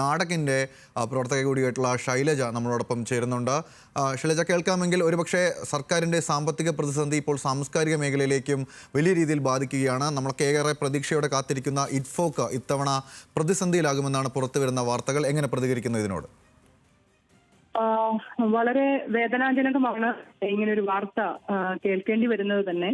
നാടകിന്റെ പ്രവർത്തക കൂടിയായിട്ടുള്ള ശൈലജ നമ്മളോടൊപ്പം ചേരുന്നുണ്ട്. ശൈലജ കേൾക്കാമെങ്കിൽ ഒരുപക്ഷെ സർക്കാരിന്റെ സാമ്പത്തിക പ്രതിസന്ധി ഇപ്പോൾ സാംസ്കാരിക മേഖലയിലേക്കും വലിയ രീതിയിൽ ബാധിക്കുകയാണ്. നമ്മളൊക്കെ ഏറെ പ്രതീക്ഷയോടെ കാത്തിരിക്കുന്ന ഇറ്റ്ഫോക്ക് ഇത്തവണ പ്രതിസന്ധിയിലാകുമെന്നാണ് പുറത്തു വരുന്ന വാർത്തകൾ. എങ്ങനെ പ്രതികരിക്കുന്നു ഇതിനോട്? വളരെ വേദനാജനകമാണ് ഇങ്ങനെ ഒരു വാർത്ത കേൾക്കേണ്ടി വരുന്നത് തന്നെ.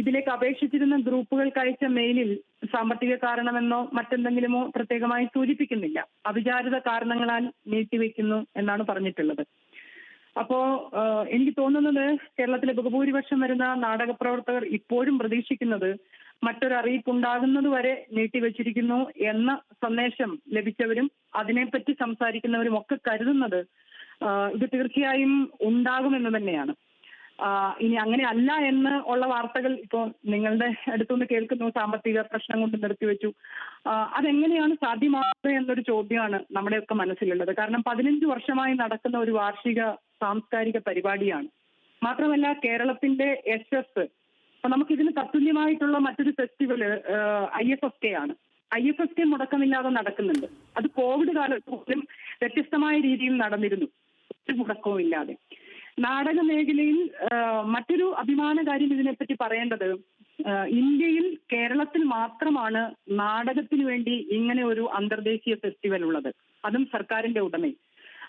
ഇതിലേക്ക് അപേക്ഷിച്ചിരുന്ന ഗ്രൂപ്പുകൾക്ക് അയച്ച മെയിലിൽ സാമ്പത്തിക കാരണമെന്നോ മറ്റെന്തെങ്കിലുമോ പ്രത്യേകമായി സൂചിപ്പിക്കുന്നില്ല. അവിചാരിത കാരണങ്ങളാൽ നീട്ടിവെക്കുന്നു എന്നാണ് പറഞ്ഞിട്ടുള്ളത്. അപ്പോ എനിക്ക് തോന്നുന്നത് കേരളത്തിലെ ബഹുഭൂരിപക്ഷം വരുന്ന നാടക പ്രവർത്തകർ ഇപ്പോഴും പ്രതീക്ഷിക്കുന്നത് മറ്റൊരു ഉണ്ടാകുന്നത് വരെ നീട്ടിവെച്ചിരിക്കുന്നു എന്ന സന്ദേശം ലഭിച്ചവരും അതിനെപ്പറ്റി സംസാരിക്കുന്നവരും ഒക്കെ കരുതുന്നത് ഇത് തീർച്ചയായും ഉണ്ടാകുമെന്ന് തന്നെയാണ്. ഇനി അങ്ങനെ അല്ല എന്ന് ഉള്ള വാർത്തകൾ ഇപ്പോൾ നിങ്ങളുടെ അടുത്തുനിന്ന് കേൾക്കുന്നു. സാമ്പത്തിക പ്രശ്നം കൊണ്ട് നിർത്തിവെച്ചു അതെങ്ങനെയാണ് സാധ്യമാകുന്നത് എന്നൊരു ചോദ്യമാണ് നമ്മുടെയൊക്കെ മനസ്സിലുള്ളത്. കാരണം പതിനഞ്ച് വർഷമായി നടക്കുന്ന ഒരു വാർഷിക സാംസ്കാരിക പരിപാടിയാണ്. മാത്രമല്ല കേരളത്തിന്റെ എസ് എസ് അപ്പൊ നമുക്ക് ഇതിന് തത്തുല്യമായിട്ടുള്ള മറ്റൊരു festival I F F K ആണ്. ഐ എഫ് എഫ് കെ മുടക്കമില്ലാതെ നടക്കുന്നുണ്ട്. അത് കോവിഡ് കാലത്ത് പോലും വ്യത്യസ്തമായ രീതിയിൽ നടന്നിരുന്നു. ഒരു മുടക്കവും ഇല്ലാതെ നാടക മേഖലയിൽ മറ്റൊരു അഭിമാന കാര്യം ഇതിനെപ്പറ്റി പറയേണ്ടത് ഇന്ത്യയിൽ കേരളത്തിൽ മാത്രമാണ് നാടകത്തിന് വേണ്ടി ഇങ്ങനെ ഒരു അന്തർദേശീയ ഫെസ്റ്റിവൽ ഉള്ളത്. അതും സർക്കാരിന്റെ ഉടമയിൽ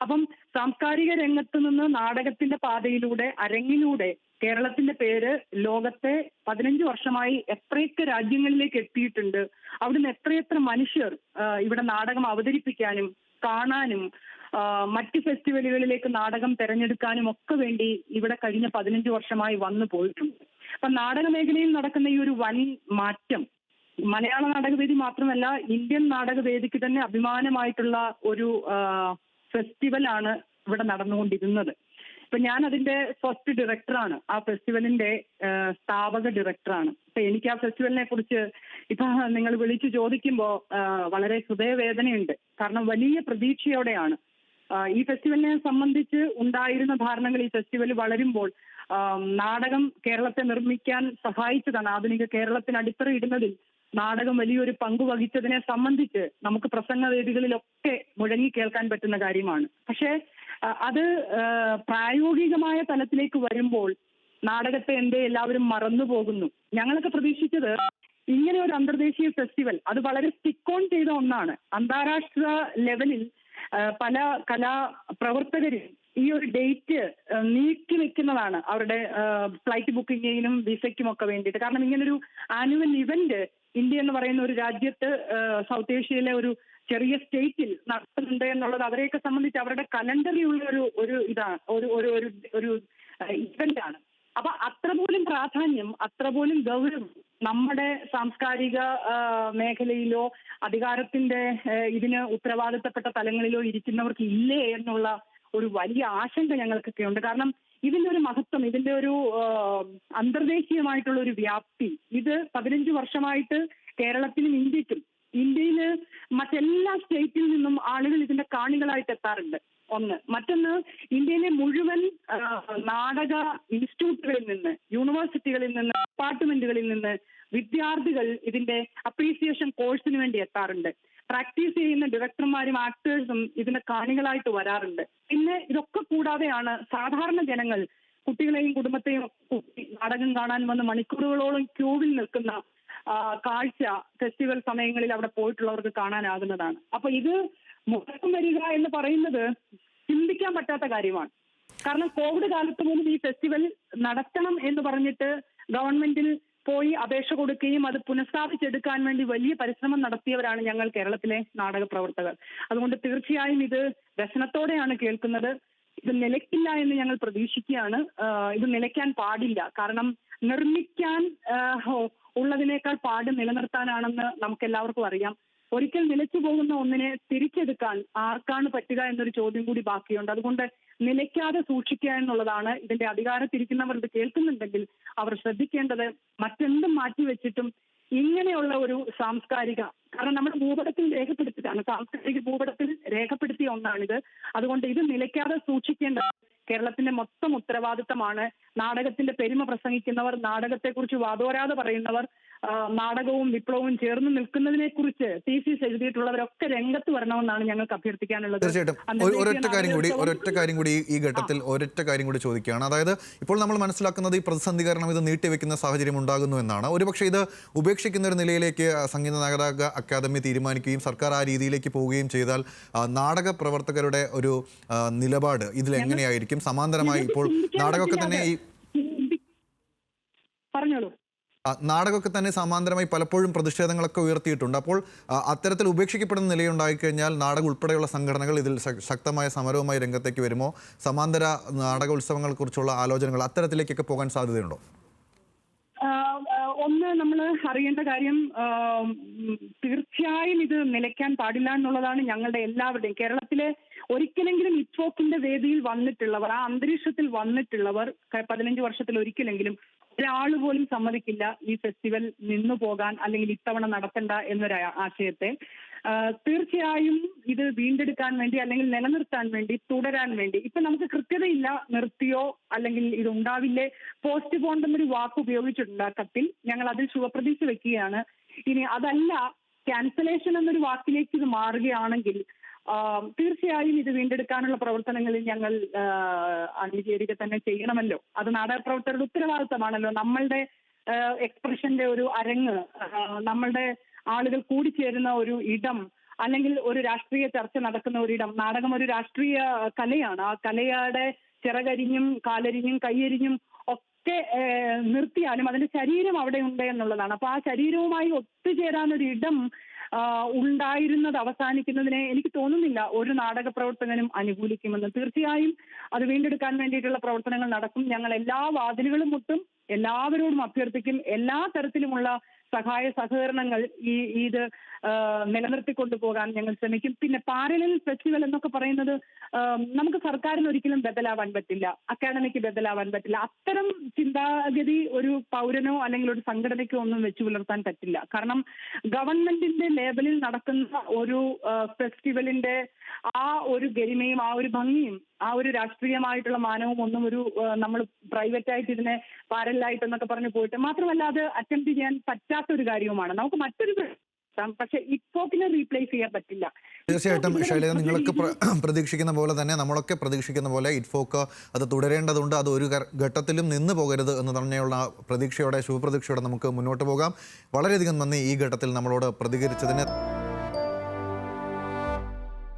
അപ്പം സാംസ്കാരിക രംഗത്ത് നിന്ന് നാടകത്തിന്റെ പാതയിലൂടെ അരങ്ങിലൂടെ കേരളത്തിന്റെ പേര് ലോകത്തെ പതിനഞ്ച് വർഷമായി എത്രയൊക്കെ രാജ്യങ്ങളിലേക്ക് എത്തിയിട്ടുണ്ട് അവിടുന്ന് എത്രയെത്ര മനുഷ്യർ ഇവിടെ നാടകം അവതരിപ്പിക്കാനും കാണാനും മറ്റ് ഫെസ്റ്റിവലുകളിലേക്ക് നാടകം തെരഞ്ഞെടുക്കാനും ഒക്കെ വേണ്ടി ഇവിടെ കഴിഞ്ഞ പതിനഞ്ച് വർഷമായി വന്നു പോയിട്ടുണ്ട്. അപ്പൊ നാടക മേഖലയിൽ നടക്കുന്ന ഈ ഒരു വൻ മാറ്റം മലയാള നാടകവേദി മാത്രമല്ല ഇന്ത്യൻ നാടകവേദിക്ക് തന്നെ അഭിമാനമായിട്ടുള്ള ഒരു ഫെസ്റ്റിവൽ ആണ് ഇവിടെ നടന്നുകൊണ്ടിരുന്നത്. ഇപ്പൊ ഞാൻ അതിന്റെ ഫസ്റ്റ് ഡയറക്ടറാണ്. ആ ഫെസ്റ്റിവലിന്റെ സ്ഥാപക ഡയറക്ടറാണ്. അപ്പൊ എനിക്ക് ആ ഫെസ്റ്റിവലിനെ കുറിച്ച് ഇപ്പൊ നിങ്ങൾ വിളിച്ചു ചോദിക്കുമ്പോൾ വളരെ ഹൃദയവേദനയുണ്ട്. കാരണം വലിയ പ്രതീക്ഷയോടെയാണ്. ഈ ഫെസ്റ്റിവലിനെ സംബന്ധിച്ച് ഉണ്ടായിരുന്ന ധാരണകൾ ഈ ഫെസ്റ്റിവൽ വളരുമ്പോൾ നാടകം കേരളത്തെ നിർമ്മിക്കാൻ സഹായിച്ചതാണ്. ആധുനിക കേരളത്തിന് അടിത്തറയിടുന്നതിൽ നാടകം വലിയൊരു പങ്ക് വഹിച്ചതിനെ സംബന്ധിച്ച് നമുക്ക് പ്രസംഗ പ്രസംഗവേദികളിലൊക്കെ മുഴങ്ങി കേൾക്കാൻ പറ്റുന്ന കാര്യമാണ്. പക്ഷേ അത് പ്രായോഗികമായ തലത്തിലേക്ക് വരുമ്പോൾ നാടകത്തെ എന്തേ എല്ലാവരും മറന്നു പോകുന്നു. ഞങ്ങളൊക്കെ പ്രതീക്ഷിച്ചത് ഇങ്ങനെ ഒരു അന്തർദേശീയ ഫെസ്റ്റിവൽ അത് വളരെ സ്റ്റിക്ക് ഓൺ ചെയ്ത ഒന്നാണ്. അന്താരാഷ്ട്ര ലെവലിൽ പല കലാ പ്രവർത്തകരും ഈ ഒരു ഡേറ്റ് നീക്കി വെക്കുന്നതാണ് അവരുടെ ഫ്ലൈറ്റ് ബുക്കിങ്ങിനും വിസയ്ക്കും ഒക്കെ വേണ്ടിയിട്ട്. കാരണം ഇങ്ങനൊരു ആനുവൽ ഇവന്റ് ഇന്ത്യ എന്ന് പറയുന്ന ഒരു രാജ്യത്ത് സൗത്ത് ഏഷ്യയിലെ ഒരു ചെറിയ സ്റ്റേറ്റിൽ നടത്തുന്നുണ്ട് എന്നുള്ളത് അവരെയൊക്കെ സംബന്ധിച്ച് അവരുടെ കലണ്ടറിലുള്ള ഒരു ഒരു ഇതാണ് ഒരു ഒരു ഒരു ഇവന്റ് ആണ്. അപ്പൊ അത്ര പോലും പ്രാധാന്യം അത്ര പോലും ഗൗരവം നമ്മുടെ സാംസ്കാരിക മേഖലയിലോ അധികാരത്തിന്റെ ഇതിന് ഉത്തരവാദിത്തപ്പെട്ട തലങ്ങളിലോ ഇരിക്കുന്നവർക്ക് ഇല്ലേ എന്നുള്ള ഒരു വലിയ ആശങ്ക ഞങ്ങൾക്കൊക്കെ ഉണ്ട്. കാരണം ഇതിന്റെ ഒരു മഹത്വം ഇതിന്റെ ഒരു അന്തർദേശീയമായിട്ടുള്ള ഒരു വ്യാപ്തി ഇത് പതിനഞ്ച് വർഷമായിട്ട് കേരളത്തിനും ഇന്ത്യക്കും ഇന്ത്യയിൽ മറ്റെല്ലാ സ്റ്റേറ്റിൽ നിന്നും ആളുകൾ ഇതിന്റെ കാണികളായിട്ട് എത്താറുണ്ട്. ഒന്ന്. മറ്റൊന്ന് ഇന്ത്യയിലെ മുഴുവൻ നാടക ഇൻസ്റ്റിറ്റ്യൂട്ടുകളിൽ നിന്ന് യൂണിവേഴ്സിറ്റികളിൽ നിന്ന് ഡിപ്പാർട്ട്മെന്റുകളിൽ നിന്ന് വിദ്യാർത്ഥികൾ ഇതിന്റെ അപ്രീസിയേഷൻ കോഴ്സിന് വേണ്ടി എത്താറുണ്ട്. പ്രാക്ടീസ് ചെയ്യുന്ന ഡയറക്ടർമാരും ആക്ടേഴ്സും ഇതിന്റെ കാണികളായിട്ട് വരാറുണ്ട്. പിന്നെ ഇതൊക്കെ കൂടാതെയാണ് സാധാരണ ജനങ്ങൾ കുട്ടികളെയും കുടുംബത്തെയും നാടകം കാണാൻ വന്ന് മണിക്കൂറുകളോളം ക്യൂവിൽ നിൽക്കുന്ന കാഴ്ച ഫെസ്റ്റിവൽ സമയങ്ങളിൽ അവിടെ പോയിട്ടുള്ളവർക്ക് കാണാനാകുന്നതാണ്. അപ്പൊ ഇത് മുടക്കം വരിക എന്ന് പറയുന്നത് ചിന്തിക്കാൻ പറ്റാത്ത കാര്യമാണ്. കാരണം കോവിഡ് കാലത്ത് പോലും ഈ ഫെസ്റ്റിവൽ നടത്തണം എന്ന് പറഞ്ഞിട്ട് ഗവൺമെന്റിൽ പോയി അപേക്ഷ കൊടുക്കുകയും അത് പുനഃസ്ഥാപിച്ചെടുക്കാൻ വേണ്ടി വലിയ പരിശ്രമം നടത്തിയവരാണ് ഞങ്ങൾ കേരളത്തിലെ നാടക പ്രവർത്തകർ. അതുകൊണ്ട് തീർച്ചയായും ഇത് വ്യസനത്തോടെയാണ് കേൾക്കുന്നത്. ഇത് നിലയ്ക്കില്ല എന്ന് ഞങ്ങൾ പ്രതീക്ഷിക്കുകയാണ്. ഇത് നിലയ്ക്കാൻ പാടില്ല. കാരണം നിർമ്മിക്കാൻ ഉള്ളതിനേക്കാൾ പാട് നിലനിർത്താനാണെന്ന് നമുക്ക് എല്ലാവർക്കും അറിയാം. ഒരിക്കൽ നിലച്ചു പോകുന്ന ഒന്നിനെ തിരിച്ചെടുക്കാൻ ആർക്കാണ് പറ്റുക എന്നൊരു ചോദ്യം കൂടി ബാക്കിയുണ്ട്. അതുകൊണ്ട് നിലയ്ക്കാതെ സൂക്ഷിക്കുക എന്നുള്ളതാണ് ഇതിന്റെ അധികാരത്തിരിക്കുന്നവർ ഇത് കേൾക്കുന്നുണ്ടെങ്കിൽ അവർ ശ്രദ്ധിക്കേണ്ടത് മറ്റെന്തും മാറ്റിവെച്ചിട്ടും ഇങ്ങനെയുള്ള ഒരു സാംസ്കാരിക കാരണം നമ്മുടെ ഭൂപടത്തിൽ രേഖപ്പെടുത്തിയതാണ്. സാംസ്കാരിക ഭൂപടത്തിൽ രേഖപ്പെടുത്തിയ ഒന്നാണിത്. അതുകൊണ്ട് ഇത് നിലയ്ക്കാതെ സൂക്ഷിക്കേണ്ട കേരളത്തിന്റെ മൊത്തം ഉത്തരവാദിത്തമാണ്. നാടകത്തിന്റെ പെരുമ പ്രസംഗിക്കുന്നവർ നാടകത്തെക്കുറിച്ച് വാതോരാതെ പറയുന്നവർ നാടകവും വിപ്ലവവും ചേർന്ന് നിൽക്കുന്നതിനെ കുറിച്ച് തീസിസ് എഴുതിയിട്ടുള്ളവരൊക്കെ രംഗത്ത് വരണമെന്നാണ് ഞങ്ങൾക്ക് അഭ്യർത്ഥിക്കാനുള്ളത്. തീർച്ചയായിട്ടും. ഒരൊറ്റ കാര്യം കൂടി ഒരൊറ്റ കാര്യം കൂടി ഈ- ഘട്ടത്തിൽ ഒരൊറ്റ കാര്യം കൂടി ചോദിക്കുകയാണ്. അതായത് ഇപ്പോൾ നമ്മൾ മനസ്സിലാക്കുന്നത് ഈ പ്രതിസന്ധി കാരണം ഇത് നീട്ടിവെക്കുന്ന സാഹചര്യം ഉണ്ടാകുന്നു എന്നാണ്. ഒരുപക്ഷെ ഇത് ഉപേക്ഷിക്കുന്ന ഒരു നിലയിലേക്ക് സംഗീത നാടക അക്കാദമി തീരുമാനിക്കുകയും സർക്കാർ ആ രീതിയിലേക്ക് പോവുകയും ചെയ്താൽ നാടക പ്രവർത്തകരുടെ ഒരു നിലപാട് ഇതിൽ എങ്ങനെയായിരിക്കും? സമാന്തരമായി ഇപ്പോൾ നാടകമൊക്കെ തന്നെ ഈ പറഞ്ഞോളൂ. നാടകമൊക്കെ തന്നെ സമാന്തരമായി പലപ്പോഴും പ്രതിഷേധങ്ങളൊക്കെ ഉയർത്തിയിട്ടുണ്ട്. അപ്പോൾ അത്തരത്തിൽ ഉപേക്ഷിക്കപ്പെടുന്ന നിലയുണ്ടായിക്കഴിഞ്ഞാൽ നാടകം ഉൾപ്പെടെയുള്ള സംഘടനകൾ ഇതിൽ ശക്തമായ സമരവുമായി രംഗത്തേക്ക് വരുമോ? സമാന്തര നാടക ഉത്സവങ്ങളെക്കുറിച്ചുള്ള ആലോചനകൾ അത്തരത്തിലേക്കൊക്കെ പോകാൻ സാധ്യതയുണ്ടോ? ഒന്ന് നമ്മൾ അറിയേണ്ട കാര്യം തീർച്ചയായും ഇത് നിലയ്ക്കാൻ പാടില്ല എന്നുള്ളതാണ് ഞങ്ങളുടെ എല്ലാവരുടെയും. കേരളത്തിലെ ഒരിക്കലെങ്കിലും ഇറ്റ്ഫോക്കിന്റെ വേദിയിൽ വന്നിട്ടുള്ളവർ ആ അന്തരീക്ഷത്തിൽ വന്നിട്ടുള്ളവർ പതിനഞ്ച് വർഷത്തിൽ ഒരിക്കലെങ്കിലും ഒരാൾ പോലും സമ്മതിക്കില്ല ഈ ഫെസ്റ്റിവൽ നിന്നു പോകാൻ അല്ലെങ്കിൽ ഇത്തവണ നടത്തണ്ട എന്നൊരു ആശയത്തെ. തീർച്ചയായും ഇത് വീണ്ടെടുക്കാൻ വേണ്ടി അല്ലെങ്കിൽ നിലനിർത്താൻ വേണ്ടി തുടരാൻ വേണ്ടി. ഇപ്പൊ നമുക്ക് കൃത്യതയില്ല നിർത്തിയോ അല്ലെങ്കിൽ ഇത് ഉണ്ടാവില്ലേ പോസ്റ്റ് പോണ്ട് എന്നൊരു വാക്ക് ഉപയോഗിച്ചിട്ടുണ്ട് കത്തിൽ. ഞങ്ങൾ അതിൽ ശുഭപ്രതീക്ഷ വെക്കുകയാണ്. ഇനി അതല്ല ക്യാൻസലേഷൻ എന്നൊരു വാക്കിലേക്ക് ഇത് മാറുകയാണെങ്കിൽ തീർച്ചയായും ഇത് വീണ്ടെടുക്കാനുള്ള പ്രവർത്തനങ്ങളിൽ ഞങ്ങൾ അണിചേരുക തന്നെ ചെയ്യണമല്ലോ. അത് നാടക പ്രവർത്തകരുടെ ഉത്തരവാദിത്തമാണല്ലോ. നമ്മളുടെ എക്സ്പ്രഷന്റെ ഒരു അരങ്ങ് നമ്മളുടെ ആളുകൾ കൂടിച്ചേരുന്ന ഒരു ഇടം അല്ലെങ്കിൽ ഒരു രാഷ്ട്രീയ ചർച്ച നടക്കുന്ന ഒരിടം നാടകം ഒരു രാഷ്ട്രീയ കലയാണ്. ആ കലയുടെ ചിറകരിഞ്ഞും കാലരിഞ്ഞും കൈയരിഞ്ഞും ഒക്കെ നിർത്തിയാലും അതിന്റെ ശരീരം അവിടെ ഉണ്ട് എന്നുള്ളതാണ്. അപ്പൊ ആ ശരീരവുമായി ഒത്തുചേരാൻ ഒരു ഇടം ഉണ്ടായിരുന്നത് അവസാനിക്കുന്നതിനെ എനിക്ക് തോന്നുന്നില്ല ഒരു നാടക പ്രവർത്തകനും അനുകൂലിക്കുമെന്ന്. തീർച്ചയായും അത് വീണ്ടെടുക്കാൻ വേണ്ടിയിട്ടുള്ള പ്രവർത്തനങ്ങൾ നടക്കും. ഞങ്ങൾ എല്ലാ വാതിലുകളും മുട്ടും എല്ലാവരോടും അഭ്യർത്ഥിക്കും. എല്ലാ തരത്തിലുമുള്ള സഹായ സഹകരണങ്ങൾ ഈ ഇത് നിലനിർത്തിക്കൊണ്ടു പോകാൻ ഞങ്ങൾ ശ്രമിക്കും. പിന്നെ പാരലൽ ഫെസ്റ്റിവൽ എന്നൊക്കെ പറയുന്നത് നമുക്ക് സർക്കാരിന് ഒരിക്കലും ബദലാവാൻ പറ്റില്ല. അക്കാഡമിക്ക് ബദലാവാൻ പറ്റില്ല. അത്തരം ചിന്താഗതി ഒരു പൗരനോ അല്ലെങ്കിൽ ഒരു സംഘടനയ്ക്കോ ഒന്നും വെച്ചു പുലർത്താൻ പറ്റില്ല. കാരണം ഗവൺമെന്റിന്റെ ലേബലിൽ നടക്കുന്ന ഒരു ഫെസ്റ്റിവലിന്റെ ആ ഒരു ഗരിമയും ആ ഒരു ഭംഗിയും ആ ഒരു രാഷ്ട്രീയമായിട്ടുള്ള മാനവും ഒന്നും ഒരു നമ്മൾ പ്രൈവറ്റ് ആയിട്ട് ഇതിനെ പാരലായിട്ട് എന്നൊക്കെ പറഞ്ഞു പോയിട്ട് മാത്രമല്ല അത് അറ്റംപ്റ്റ് ചെയ്യാൻ പറ്റാത്ത ഒരു കാര്യവുമാണ്. നമുക്ക് മറ്റൊരു. പക്ഷെ ഇപ്പോക്കിനെ റീപ്ലേസ് ചെയ്യാൻ പറ്റില്ല. തീർച്ചയായിട്ടും ശൈലജ നിങ്ങൾക്ക് നിങ്ങളൊക്കെ പ്രതീക്ഷിക്കുന്ന പോലെ തന്നെ നമ്മളൊക്കെ പ്രതീക്ഷിക്കുന്ന പോലെ ഇറ്റ്ഫോക്ക് അത് തുടരേണ്ടതുണ്ട്. അത് ഒരു ഘട്ടത്തിലും നിന്ന് പോകരുത് എന്ന് തന്നെയുള്ള പ്രതീക്ഷയോടെ ശുഭപ്രതീക്ഷയോടെ നമുക്ക് മുന്നോട്ട് പോകാം. വളരെയധികം നന്ദി ഈ ഘട്ടത്തിൽ നമ്മളോട് പ്രതികരിച്ചതിന്.